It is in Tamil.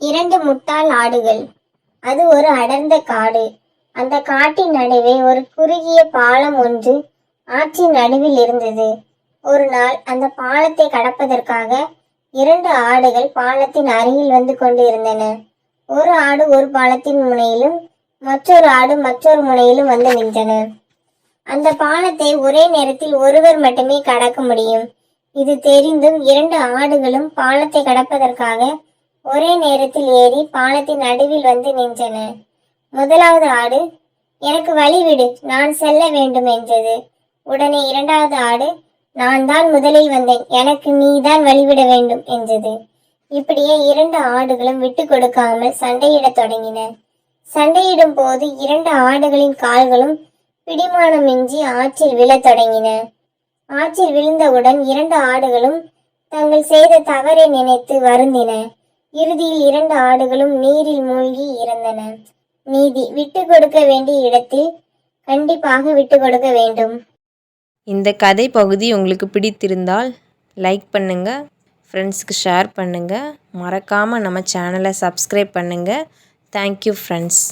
இரண்டு முட்டாள் ஆடுகள். அது ஒரு அடர்ந்த காடு. அந்த காட்டின் நடுவே ஒரு குறுகிய பாலம் ஒன்று ஆற்றின் நடுவில் இருந்தது. ஒரு நாள் அந்த பாலத்தை கடப்பதற்காக இரண்டு ஆடுகள் பாலத்தின் அருகில் வந்து கொண்டு இருந்தன ஒரு ஆடு ஒரு பாலத்தின் முனையிலும் மற்றொரு ஆடு மற்றொரு முனையிலும் வந்து நின்றன. அந்த பாலத்தை ஒரே நேரத்தில் ஒருவர் மட்டுமே கடக்க முடியும். இது தெரிந்தும் இரண்டு ஆடுகளும் பாலத்தை கடப்பதற்காக ஒரே நேரத்தில் ஏறி பாலத்தின் நடுவில் வந்து நின்றன. முதலாவது ஆடு எனக்கு வழி விடு நான் செல்ல வேண்டும் என்றது. உடனே இரண்டாவது ஆடு நான் தான் முதலில் வந்தேன் எனக்கு நீதான் வழிவிட வேண்டும் என்றது. இப்படியே இரண்டு ஆடுகளும் விட்டு கொடுக்காமல் சண்டையிடத் தொடங்கின. சண்டையிடும் போது இரண்டு ஆடுகளின் கால்களும் பிடிமானமின்றி ஆற்றில் விழத் தொடங்கின. ஆற்றில் விழுந்தவுடன் இரண்டு ஆடுகளும் தங்கள் செய்த தவறை நினைத்து வருந்தின. இறுதியில் இரண்டு ஆடுகளும் நீரில் மூழ்கி இறந்தன. நீதி விட்டு கொடுக்க வேண்டிய இடத்தில் கண்டிப்பாக விட்டு கொடுக்க வேண்டும். இந்த கதை பகுதி உங்களுக்கு பிடித்திருந்தால் லைக் பண்ணுங்கள் ஃப்ரெண்ட்ஸ்க்கு ஷேர் பண்ணுங்கள் மறக்காமல் நம்ம சேனலை சப்ஸ்கிரைப் பண்ணுங்கள் தேங்க்யூ ஃப்ரெண்ட்ஸ்